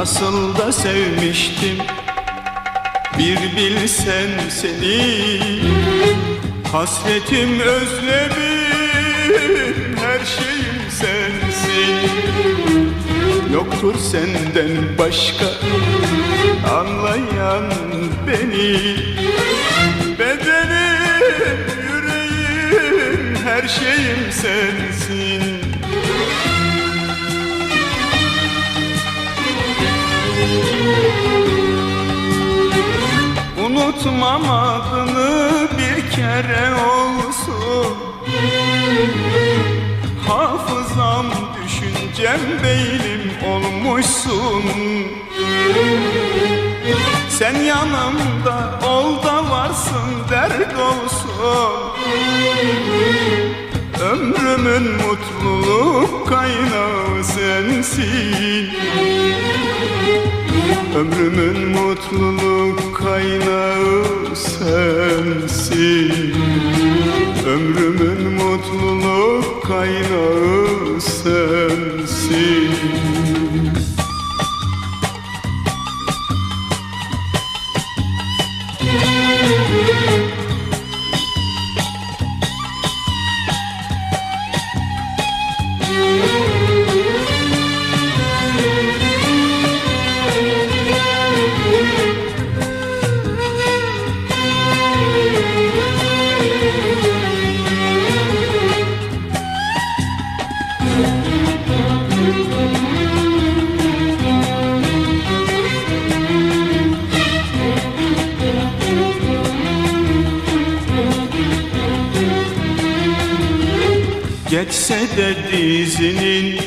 Nasıl da sevmiştim Bir bilsen seni Hasretim özlemim Her şeyim sensin. Yoktur senden başka Anlayan beni. Bedenim, yüreğim Her şeyim sensin. Unutmam adını kere olsun. Hafızam, düşüncem, beynim olmuşsun. Sen yanımda ol da varsın dert olsun. Ömrümün mutluluk kaynağı sensin Ömrümün mutluluk kaynağı sensin. Ömrümün mutluluk kaynağı sensin Geçse de dizinin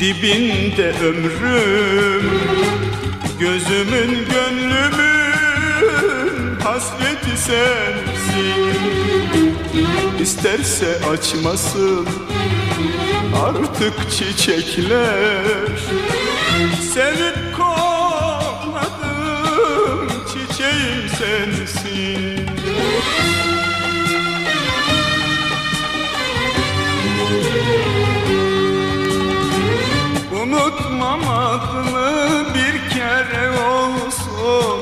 dibinde ömrüm Gözümün gönlümün hasreti sensin. İsterse açmasın artık çiçekler. Sevip kokladım çiçeğim sensin Adını bir kere olsun.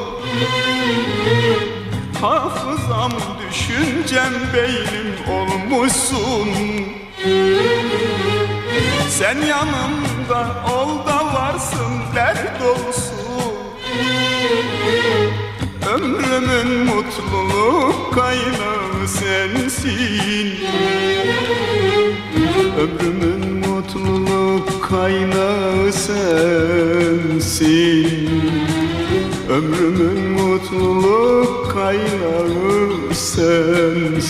Hafızam, düşüncem, beynim olmuşsun. Sen yanımda ol da varsın dert olsun. Ömrümün mutluluk kaynağı sensin. Ömrümün kaynağı sensin. Ömrümün mutluluk kaynağı sensin